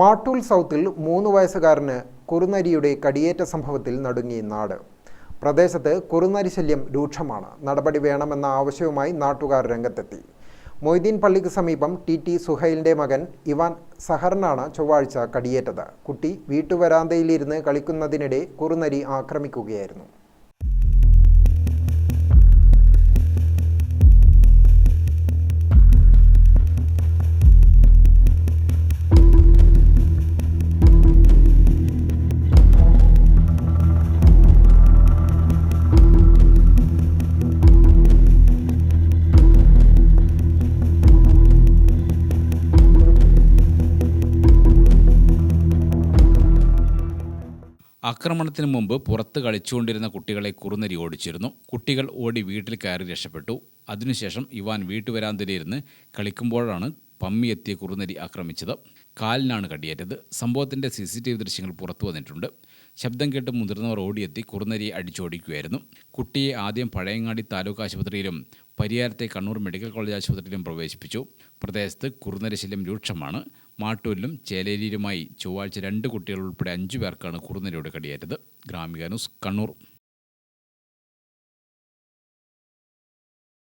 മാട്ടൂൽ സൗത്തിൽ മൂന്ന് വയസ്സുകാരന് കുറുനരിയുടെ കടിയേറ്റ സംഭവത്തിൽ നടുങ്ങി നാട്. പ്രദേശത്ത് കുറുനരി ശല്യം രൂക്ഷമാണ്. നടപടി വേണമെന്ന ആവശ്യവുമായി നാട്ടുകാർ രംഗത്തെത്തി. മൊയ്തീൻ പള്ളിക്ക് സമീപം ടി ടി സുഹൈലിന്റെ മകൻ ഇവാൻ സഹറിനാണ് ചൊവ്വാഴ്ച കടിയേറ്റത്. കുട്ടി വീട്ടുവരാന്തയിലിരുന്ന് കളിക്കുന്നതിനിടെ കുറുനരി ആക്രമിക്കുകയായിരുന്നു. ആക്രമണത്തിന് മുമ്പ് പുറത്ത് കളിച്ചുകൊണ്ടിരുന്ന കുട്ടികളെ കുറുനരി ഓടിച്ചിരുന്നു. കുട്ടികൾ ഓടി വീട്ടിൽ കയറി രക്ഷപ്പെട്ടു. അതിനുശേഷം ഇവാൻ വീട്ടുവരാന്തയിലിരുന്ന് കളിക്കുമ്പോഴാണ് പമ്മി എത്തിയ കുറുനരി ആക്രമിച്ചത്. കാലിനാണ് കടിയേറ്റത്. സംഭവത്തിന്റെ സി സി ടി വി ദൃശ്യങ്ങൾ പുറത്തു വന്നിട്ടുണ്ട്. ശബ്ദം കേട്ട് മുതിർന്നവർ ഓടിയെത്തി കുറുനരിയെ അടിച്ചോടിക്കുകയായിരുന്നു. കുട്ടിയെ ആദ്യം പഴയങ്ങാടി താലൂക്ക് ആശുപത്രിയിലും പരിയാരത്തെ കണ്ണൂർ മെഡിക്കൽ കോളേജ് ആശുപത്രിയിലും പ്രവേശിപ്പിച്ചു. പ്രദേശത്ത് കുറുനരി ശല്യം രൂക്ഷമാണ്. മാട്ടൂരിലും ചേലേരിയിലുമായി ചൊവ്വാഴ്ച രണ്ട് കുട്ടികൾ ഉൾപ്പെടെ അഞ്ചു പേർക്കാണ് കുറുനരിയുടെ കടിയേറ്റത്. ഗ്രാമിക ന്യൂസ് കണ്ണൂർ.